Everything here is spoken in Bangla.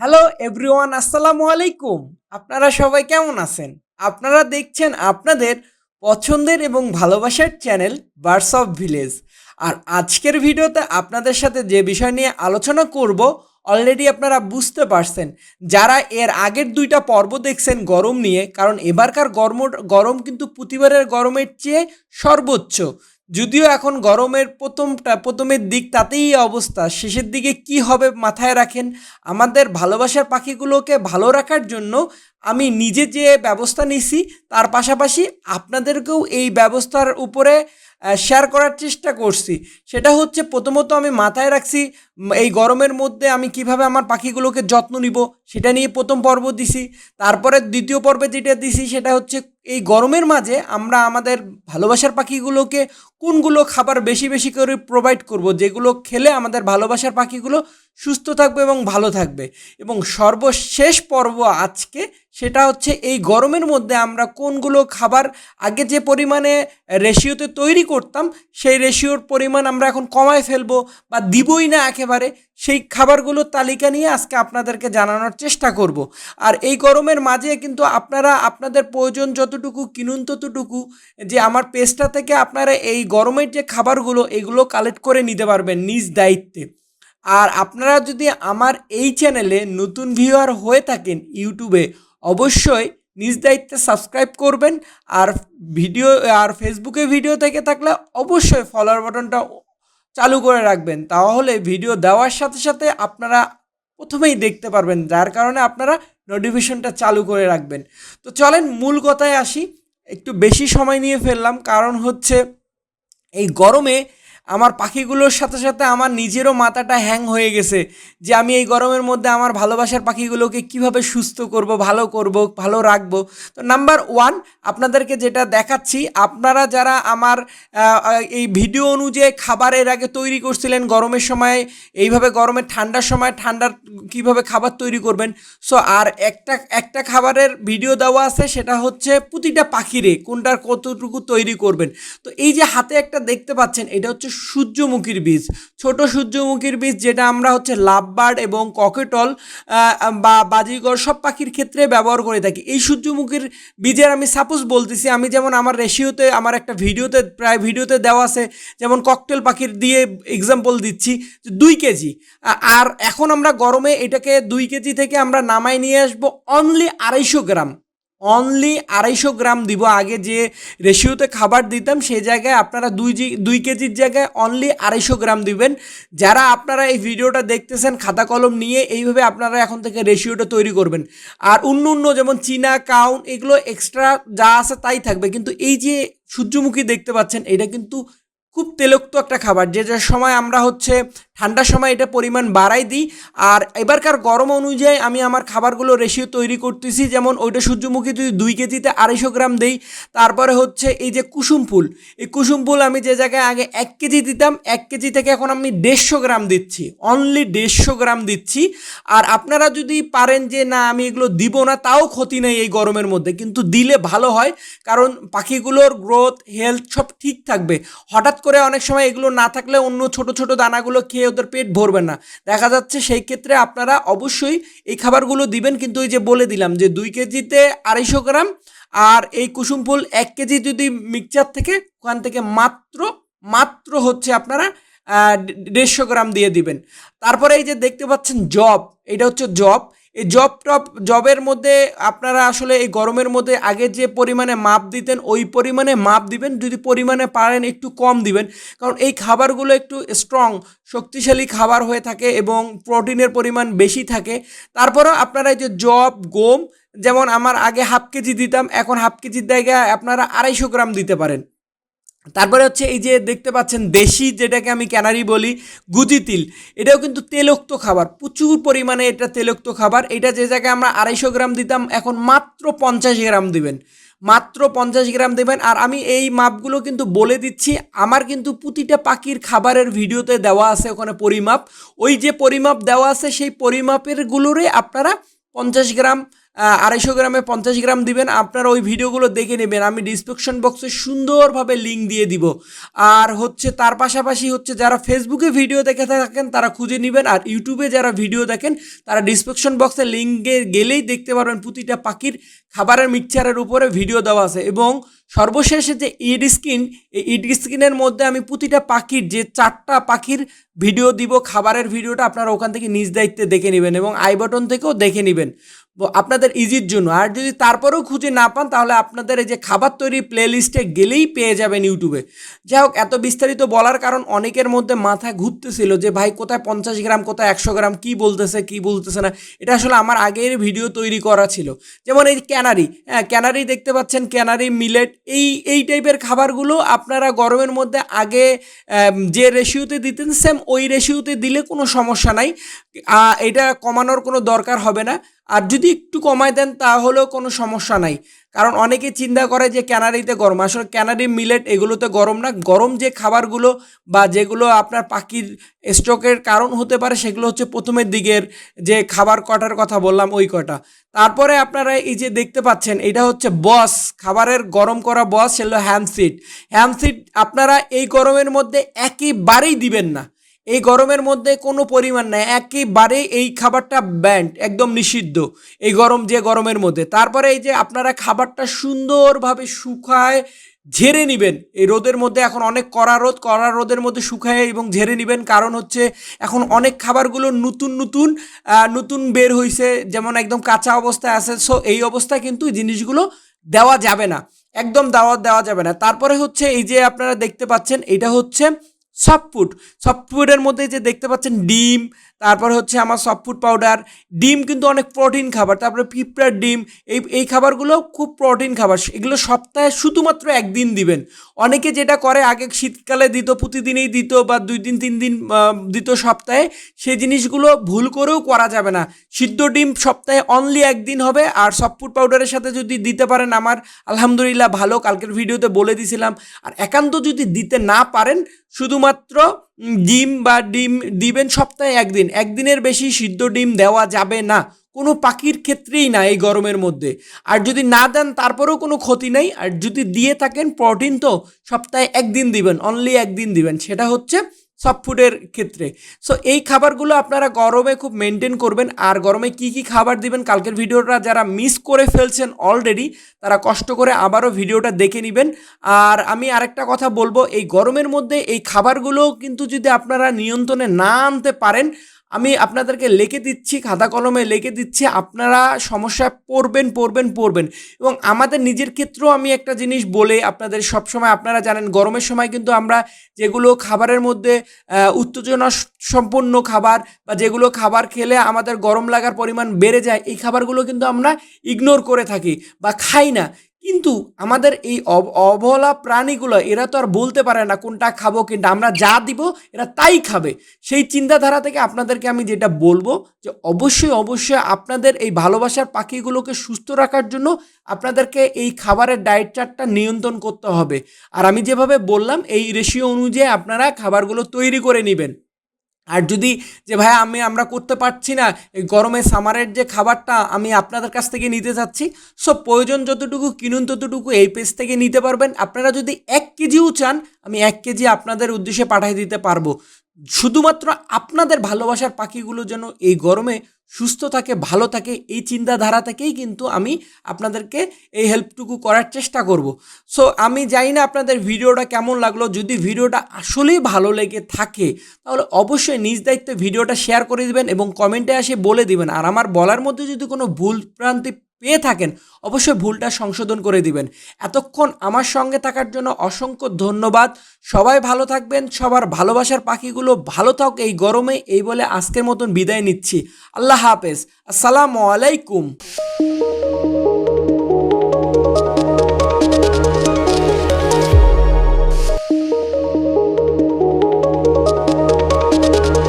হ্যালো এভরিওয়ান আসসালামু আলাইকুম। আপনারা সবাই কেমন আছেন? আপনারা দেখছেন আপনাদের পছন্দের এবং ভালোবাসার চ্যানেল বার্স অফ ভিলেজ আর আজকের ভিডিওতে আপনাদের সাথে যে বিষয় নিয়ে আলোচনা করব অলরেডি আপনারা বুঝতে পারছেন। যারা এর আগের দুইটা পর্ব দেখছেন গরম নিয়ে, কারণ এবারকার গরম গরম কিন্তু প্রতিবারের গরমের চেয়ে সর্বোচ্চ। যদিও এখন গরমের প্রথমটা, প্রথমের দিক তাতেই অবস্থা। শেষের দিকে কি হবে মাথায় রাখেন? আমাদের ভালোবাসার পাখিগুলোকে ভালো রাখার জন্য আমি নিজে যে ব্যবস্থা নিছি তার পাশাপাশি আপনাদেরকেও এই ব্যবস্থার উপরে শেয়ার করার চেষ্টা করছি। সেটা হচ্ছে প্রথমত আমি মাথায় রাখছি এই গরমের মধ্যে আমি কীভাবে আমার পাখিগুলোকে যত্ন নিব, সেটা নিয়ে প্রথম পর্ব দিছি। তারপরে দ্বিতীয় পর্বে যেটা দিছি, সেটা হচ্ছে এই গরমের মাঝে আমরা আমাদের ভালোবাসার পাখিগুলোকে কোনগুলো খাবার বেশি বেশি করে প্রোভাইড করব, যেগুলো খেলে আমাদের ভালোবাসার পাখিগুলো সুস্থ থাকবে এবং ভালো থাকবে। এবং সর্বশেষ পর্ব আজকে সেটা হচ্ছে এই গরমের মধ্যে আমরা কোনগুলো খাবার আগে যে পরিমাণে রেশিওতে তৈরি করতাম, সেই রেশিওর পরিমাণ আমরা এখন কমায় ফেলব বা দিবই না একেবারে, সেই খাবারগুলোর তালিকা নিয়ে আজকে আপনাদেরকে জানানোর চেষ্টা করব। আর এই গরমের মাঝে কিন্তু আপনারা, আপনাদের প্রয়োজন যতটুকু কিনুন ততটুকু, যে আমার পেজটা থেকে আপনারা এই গরমের যে খাবারগুলো, এগুলো কালেক্ট করে নিতে পারবেন নিজ দায়িত্বে। আর আপনারা যদি আমার এই চ্যানেলে নতুন ভিউয়ার হয়ে থাকেন ইউটিউবে, অবশ্যই নিজ দায়িত্বে সাবস্ক্রাইব করবেন আর ভিডিও, আর ফেসবুকে ভিডিও থেকে থাকলে অবশ্যই ফলোয়ার বাটনটা চালু করে রাখবেন। তাহলে ভিডিও দেওয়ার সাথে সাথে আপনারা প্রথমেই দেখতে পারবেন, যার কারণে আপনারা নোটিফিকেশনটা চালু করে রাখবেন। তো চলেন মূল কথায় আসি, একটু বেশি সময় নিয়ে ফেললাম, কারণ হচ্ছে এই গরমে আমার পাখিগুলোর সাথে সাথে আমার নিজেরও মাথাটা হ্যাং হয়ে গেছে যে আমি এই গরমের মধ্যে আমার ভালোবাসার পাখিগুলোকে কীভাবে সুস্থ করব, ভালো করব, ভালো রাখব। তো নাম্বার ওয়ান আপনাদেরকে যেটা দেখাচ্ছি, আপনারা যারা আমার এই ভিডিও অনুযায়ী খাবারের আগে তৈরি করছিলেন গরমের সময়, এইভাবে গরমের ঠান্ডার সময় ঠান্ডার কীভাবে খাবার তৈরি করবেন সো আর একটা একটা খাবারের ভিডিও দেওয়া আছে, সেটা হচ্ছে প্রতিটা পাখিরে কোনটার কতটুকু তৈরি করবেন। তো এই যে হাতে একটা দেখতে পাচ্ছেন, এটা হচ্ছে সূর্যমুখীর বীজ। ছোট সূর্যমুখীর বীজ যেটা আমরা হচ্ছে লাভবার্ড এবং ককেটল বা বাজিগর সব পাখির ক্ষেত্রে ব্যবহার করে থাকি। এই সূর্যমুখীর বীজের আমি সাপোজ বলতেছি, আমি যেমন আমার রেশিওতে আমার একটা ভিডিওতে, প্রায় ভিডিওতে দেওয়া আছে, যেমন ককটেল পাখির দিয়ে এক্সাম্পল দিচ্ছি, দুই কেজি। আর এখন আমরা গরমে এটাকে দুই কেজি থেকে আমরা নামাই নিয়ে আসব অনলি আড়াইশো গ্রাম। অনলি আড়াইশো গ্রাম দিব। আগে যে রেশিওতে খাবার দিতাম সেই জায়গায় আপনারা দুই জি দুই কেজির জায়গায় অনলি আড়াইশো গ্রাম দিবেন। যারা আপনারা এই ভিডিওটা দেখতেছেন, খাতা কলম নিয়ে, এইভাবে আপনারা এখন থেকে রেশিওটা তৈরি করবেন। আর অন্য অন্য যেমন চীনা, কাউন, এগুলো এক্সট্রা যা আছে তাই থাকবে। কিন্তু এই যে সূর্যমুখী দেখতে পাচ্ছেন, এটা কিন্তু খুব তেলক্ত একটা খাবার। যে যে সময় আমরা হচ্ছে ঠান্ডার সময় এটা পরিমাণ বাড়াই দিই। আর এবারকার গরম অনুযায়ী আমি আমার খাবারগুলো রেশিও তৈরি করতেছি। যেমন ওইটা সূর্যমুখী যদি দুই কেজিতে আড়াইশো গ্রাম দেই, তারপরে হচ্ছে এই যে কুসুম ফুল। এই কুসুম ফুল আমি যে জায়গায় আগে এক কেজি দিতাম, এক কেজি থেকে এখন আমি দেড়শো গ্রাম দিচ্ছি। অনলি দেড়শো গ্রাম দিচ্ছি। আর আপনারা যদি পারেন যে, না, আমি এগুলো দিব না, তাও ক্ষতি নেই এই গরমের মধ্যে। কিন্তু দিলে ভালো হয়, কারণ পাখিগুলোর গ্রোথ হেলথ সব ঠিক থাকবে। হঠাৎ করে অনেক সময় এগুলো না থাকলে অন্য ছোট ছোট দানাগুলো খেয়ে ওদের পেট ভরবে না। দেখা যাচ্ছে সেই ক্ষেত্রে আপনারা অবশ্যই এই খাবারগুলো দিবেন, কিন্তু ওই যে বলে দিলাম যে দুই কেজিতে আড়াইশো গ্রাম আর এই কুসুম ফুল এক কেজি যদি মিক্সচার থেকে, ওখান থেকে মাত্র মাত্র হচ্ছে আপনারা দেড়শো গ্রাম দিয়ে দিবেন। তারপরে এই যে দেখতে পাচ্ছেন জব, এটা হচ্ছে জব। এই জব টপ জবের মধ্যে আপনারা আসলে এই গরমের মধ্যে আগে যে পরিমাণে মাপ দিতেন, ওই পরিমাণে মাপ দিবেন। যদি পরিমাণে পারেন, একটু কম দিবেন। কারণ এই খাবারগুলো একটু স্ট্রং শক্তিশালী খাবার হয়ে থাকে এবং প্রোটিনের পরিমাণ বেশি থাকে। তারপরেও আপনারা এই যে জব গম, যেমন আমার আগে হাফ কেজি দিতাম, এখন হাফ কেজির জায়গায় আপনারা আড়াইশো গ্রাম দিতে পারেন। তারপরে হচ্ছে এই যে দেখতে পাচ্ছেন দেশি যেটাকে আমি ক্যানারি বলি, গুজি তিল। এটাও কিন্তু তেলোক্ত খাবার, প্রচুর পরিমাণে এটা তেলোক্ত খাবার। এটা যে জায়গায় আমরা আড়াইশো গ্রাম দিতাম, এখন মাত্র পঞ্চাশ গ্রাম দিবেন। মাত্র পঞ্চাশ গ্রাম দেবেন। আর আমি এই মাপগুলো কিন্তু বলে দিচ্ছি, আমার কিন্তু প্রতিটা পাখির খাবারের ভিডিওতে দেওয়া আছে ওখানে পরিমাপ। ওই যে পরিমাপ দেওয়া আছে, সেই পরিমাপের গুলোরে আপনারা পঞ্চাশ গ্রাম আড়াইশো গ্রামে পঞ্চাশ গ্রাম দিবেন। আপনারা ওই ভিডিওগুলো দেখে নেবেন। আমি ডিসক্রিপশন বক্সে সুন্দরভাবে লিঙ্ক দিয়ে দিব। আর হচ্ছে তার পাশাপাশি হচ্ছে যারা ফেসবুকে ভিডিও দেখে থাকেন, তারা খুঁজে নেবেন। আর ইউটিউবে যারা ভিডিও দেখেন, তারা ডিসক্রিপশন বক্সে লিঙ্কে গেলেই দেখতে পারবেন প্রতিটা পাখির খাবারের মিক্সচারের উপরে ভিডিও দেওয়া আছে। এবং সর্বশেষে যে ইড স্ক্রিন এই ইড স্ক্রিনের মধ্যে আমি প্রতিটা পাখির যে চারটা পাখির ভিডিও দিব, খাবারের ভিডিওটা আপনারা ওখান থেকে নিজ দায়িত্বে দেখে নেবেন এবং আই বটন থেকেও দেখে নেবেন। আপনাদের ইজির জন্য। আর যদি তারপরেও খুঁজে না পান, তাহলে আপনাদের এই যে খাবার তৈরি প্লে লিস্টে গেলেই পেয়ে যাবেন ইউটিউবে যাই হোক, এত বিস্তারিত বলার কারণ অনেকের মধ্যে মাথায় ঘুরতেছিল যে, ভাই, কোথায় পঞ্চাশ গ্রাম, কোথায় একশো গ্রাম, কি বলতেছে কি বলতেছে না? এটা আসলে আমার আগের ভিডিও তৈরি করা ছিল। যেমন এই ক্যানারি। হ্যাঁ ক্যানারি দেখতে পাচ্ছেন, ক্যানারি মিলেট এই এই টাইপের খাবারগুলো আপনারা গরমের মধ্যে আগে যে রেশিওতে দিতেন সেম ওই রেশিওতে দিলে কোনো সমস্যা নাই। এটা কমানোর কোনো দরকার হবে না। আর যদি একটু কমায় দেন, তাহলেও কোনো সমস্যা নাই। কারণ অনেকে চিন্তা করে যে ক্যানারিতে গরম। আসলে ক্যানারি মিলেট এগুলোতে গরম না। গরম যে খাবারগুলো বা যেগুলো আপনার পাখির স্ট্রোকের কারণ হতে পারে, সেগুলো হচ্ছে প্রথমের দিকের যে খাবার কটার কথা বললাম, ওই কটা। তারপরে আপনারা এই যে দেখতে পাচ্ছেন, এটা হচ্ছে বস, খাবারের গরম করা বস, সেগুলো হ্যামসিট হ্যামসিট আপনারা এই গরমের মধ্যে একেবারেই দিবেন না। এই গরমের মধ্যে কোনো পরিমাণ নাই একেবারে এই খাবারটা ব্যান্ড, একদম নিষিদ্ধ এই গরম যে গরমের মধ্যে। তারপরে এই যে আপনারা খাবারটা সুন্দরভাবে শুকায় ঝেড়ে নেবেন, এই রোদের মধ্যে এখন অনেক কড়া রোদ, কড়া রোদের মধ্যে শুকায় এবং ঝেড়ে নেবেন, কারণ হচ্ছে এখন অনেক খাবারগুলো নতুন নতুন নতুন বের হয়েছে যেমন একদম কাঁচা অবস্থায় আছে, সো এই অবস্থায় কিন্তু জিনিসগুলো দেওয়া যাবে না, একদম দাওয়াত দেওয়া যাবে না। তারপরে হচ্ছে এই যে আপনারা দেখতে পাচ্ছেন, এটা হচ্ছে সফট সফটফুডের সফট ফুডের মধ্যে যে দেখতে পাচ্ছেন ডিম তারপর হচ্ছে আমার সফট পাউডার ডিম কিন্তু অনেক প্রোটিন খাবার, তারপরে পিঁপড়ার ডিম, এই এই খাবারগুলো খুব প্রোটিন খাবার, এগুলো সপ্তাহে শুধুমাত্র একদিন দিবেন। অনেকে যেটা করে, আগে শীতকালে দিত, প্রতিদিনই দিত বা দুই দিন, তিন দিন দিত সপ্তাহে, সেই জিনিসগুলো ভুল করেও করা যাবে না। সিদ্ধ ডিম সপ্তাহে অনলি একদিন হবে, আর সফট পাউডারের সাথে যদি দিতে পারেন আমার, আলহামদুলিল্লাহ ভালো, কালকের ভিডিওতে বলে দিছিলাম। আর একান্ত যদি দিতে না পারেন, শুধুমাত্র ডিম বা ডিম দিবেন সপ্তাহে একদিন। একদিনের বেশি সিদ্ধ ডিম দেওয়া যাবে না। কোনো পাখির ক্ষেত্রেই না এই গরমের মধ্যে। আর যদি না দেন, তারপরেও কোনো ক্ষতি নেই। আর যদি দিয়ে থাকেন প্রোটিন, তো সপ্তাহে একদিন দিবেন অনলি একদিন দিবেন। সেটা হচ্ছে সফট ফুডের ক্ষেত্রে। সো এই খাবারগুলো আপনারা গরমে খুব মেনটেন করবেন আর গরমে কি কি খাবার দিবেন কালকের ভিডিওটা যারা মিস করে ফেলছেন অলরেডি তারা কষ্ট করে আবারও ভিডিওটা দেখে নেবেন। আর আমি আরেকটা কথা বলব, এই গরমের মধ্যে এই খাবারগুলো কিন্তু যদি আপনারা নিয়ন্ত্রণে না আনতে পারেন, আমি আপনাদেরকে লেখে দিচ্ছি, খাতা কলমে লেখে দিচ্ছি, আপনারা সমস্যায় পড়বেন পড়বেন পড়বেন। এবং আমাদের নিজের ক্ষেত্রেও আমি একটা জিনিস বলে আপনাদের সব সময় আপনারা জানেন, গরমের সময় কিন্তু আমরা যেগুলো খাবারের মধ্যে উত্তেজনা সম্পন্ন খাবার বা যেগুলো খাবার খেলে আমাদের গরম লাগার পরিমাণ বেড়ে যায়, এই খাবারগুলো কিন্তু আমরা ইগনোর করে থাকি বা খাই না। কিন্তু আমাদের এই অব- অবলা প্রাণীগুলো, এরা তো আর বলতে পারে না কোনটা খাব কিন্তু আমরা যা দিব, এরা তাই খাবে। সেই চিন্তাধারা থেকে আপনাদেরকে আমি যেটা বলব, যে অবশ্যই অবশ্যই আপনাদের এই ভালোবাসার পাখিগুলোকে সুস্থ রাখার জন্য আপনাদেরকে এই খাবারের ডায়েট চার্টটা নিয়ন্ত্রণ করতে হবে। আর আমি যেভাবে বললাম, এই রেশিও অনুযায়ী আপনারা খাবারগুলো তৈরি করে নেবেন। আর যদি যে, ভাই, আমি, আমরা করতে পারছি না, এই গরমে সামারের যে খাবারটা আমি আপনাদের কাছ থেকে নিতে চাচ্ছি সব প্রয়োজন যতটুকু কিনুন ততটুকু এই পেজ থেকে নিতে পারবেন। আপনারা যদি এক কেজিও চান, আমি এক কেজি আপনাদের উদ্দেশ্যে পাঠিয়ে দিতে পারব। শুধুমাত্র আপনাদের ভালোবাসার পাখিগুলো যেন এই গরমে সুস্থ থাকে, ভালো থাকে, এই চিন্তাধারা থেকেই কিন্তু আমি আপনাদেরকে এই হেল্পটুকু করার চেষ্টা করব। সো আমি জানি না আপনাদের ভিডিওটা কেমন লাগল। যদি ভিডিওটা আসলেই ভালো লেগে থাকে, তাহলে অবশ্যই নিজ দায়িত্বে ভিডিওটা শেয়ার করে দিবেন এবং কমেন্টে এসে বলে দিবেন। আর আমার বলার মধ্যে যদি কোনো ভুল ভ্রান্তি পেয়ে থাকেন, অবশ্যই ভুলটা সংশোধন করে দিবেন। এতক্ষণ আমার সঙ্গে থাকার জন্য অসংখ্য ধন্যবাদ। সবাই ভালো থাকবেন, সবার ভালোবাসার পাখিগুলো ভালো থাক এই গরমে এই বলে আজকের মতন বিদায় নিচ্ছি। আল্লাহ হাফেজ, আসসালামু আলাইকুম।